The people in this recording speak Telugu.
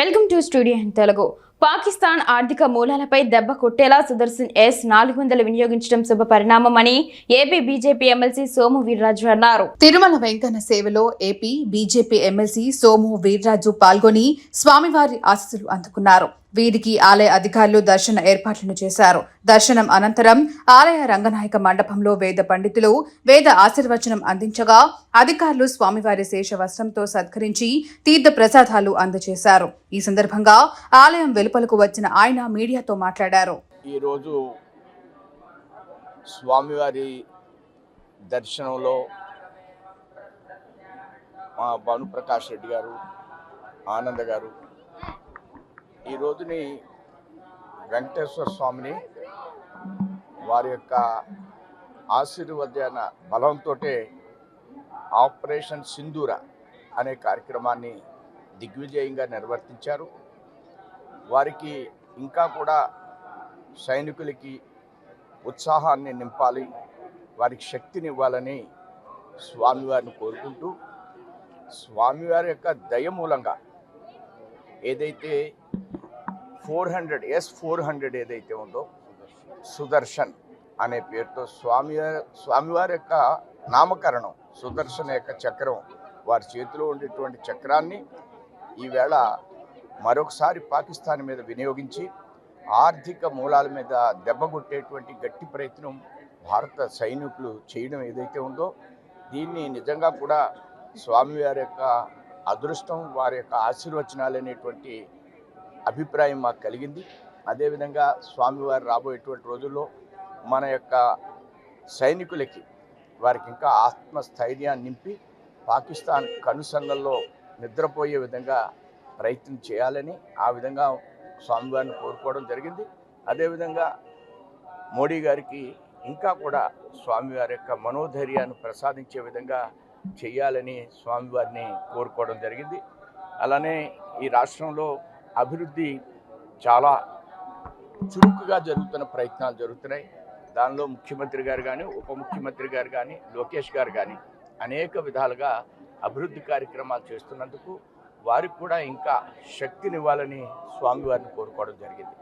Welcome welcome to studio Telugu. Pakistan ఆర్థిక మూలాలపై దెబ్బ కొట్టేలా సుదర్శన్ ఎస్ నాలుగు వందలు వినియోగించడం శుభ పరిణామమని AP BJP MLC Somu Veerraju అన్నారు. తిరుమల వెంకన్న సేవలో AP BJP MLC Somu Veerraju పాల్గొని స్వామివారి ఆశీస్సులు అందుకున్నారు. వీరికి ఆలయ అధికారులు దర్శన ఏర్పాట్లను చేశారు. దర్శనం అనంతరం ఆలయ రంగనాయక మండపంలో వేద పండితులు వేద ఆశీర్వచనం అందించగా అధికారులు స్వామివారి శేష వస్త్రంతో సత్కరించి తీర్థ ప్రసాదాలు అందజేశారు. ఈ సందర్భంగా సందర్భంగా ఆలయం వెలుపలకు వచ్చిన ఆయన మీడియాతో మాట్లాడారు. ఈరోజు స్వామివారి దర్శనంలో మా భానుప్రకాష్ రెడ్డి గారు ఆనంద్ గారు ఈ రోజుని వెంకటేశ్వర స్వామిని వారి యొక్క ఆశీర్వదన బలంతో ఆపరేషన్ సింధూర అనే కార్యక్రమాన్ని దిగ్విజయంగా నిర్వర్తించారు. వారికి ఇంకా కూడా సైనికులకి ఉత్సాహాన్ని నింపాలి వారికి శక్తిని ఇవ్వాలని స్వామివారిని కోరుకుంటూ స్వామివారి యొక్క దయ మూలంగా ఏదైతే four hundred S four hundred ఏదైతే ఉందో సుదర్శన్ అనే పేరుతో స్వామి స్వామివారి యొక్క నామకరణం సుదర్శన్ యొక్క చక్రం వారి చేతిలో ఉండేటువంటి చక్రాన్ని ఈవేళ మరొకసారి పాకిస్తాన్ మీద వినియోగించి ఆర్థిక మూలాల మీద దెబ్బగొట్టేటువంటి గట్టి ప్రయత్నం భారత సైనికులు చేయడం ఏదైతే ఉందో దీన్ని నిజంగా కూడా స్వామివారి యొక్క అదృష్టం వారి యొక్క ఆశీర్వచనాలు అనేటువంటి అభిప్రాయం మాకు కలిగింది. అదేవిధంగా స్వామివారు రాబోయేటువంటి రోజుల్లో మన యొక్క సైనికులకి వారికి ఇంకా ఆత్మస్థైర్యాన్ని నింపి పాకిస్తాన్ కనుసంగంలో నిద్రపోయే విధంగా ప్రయత్నం చేయాలని ఆ విధంగా స్వామివారిని కోరుకోవడం జరిగింది. అదేవిధంగా మోడీ గారికి ఇంకా కూడా స్వామివారి యొక్క మనోధైర్యాన్ని ప్రసాదించే విధంగా చేయాలని స్వామివారిని కోరుకోవడం జరిగింది. అలానే ఈ రాష్ట్రంలో అభివృద్ధి చాలా చురుకుగా జరుగుతున్న ప్రయత్నాలు జరుగుతున్నాయి. దానిలో ముఖ్యమంత్రి గారు కానీ ఉప ముఖ్యమంత్రి గారు కానీ లోకేష్ గారు కానీ అనేక విధాలుగా అభివృద్ధి కార్యక్రమాలు చేస్తున్నందుకు వారికి కూడా ఇంకా శక్తినివ్వాలని స్వామివారిని కోరుకోవడం జరిగింది.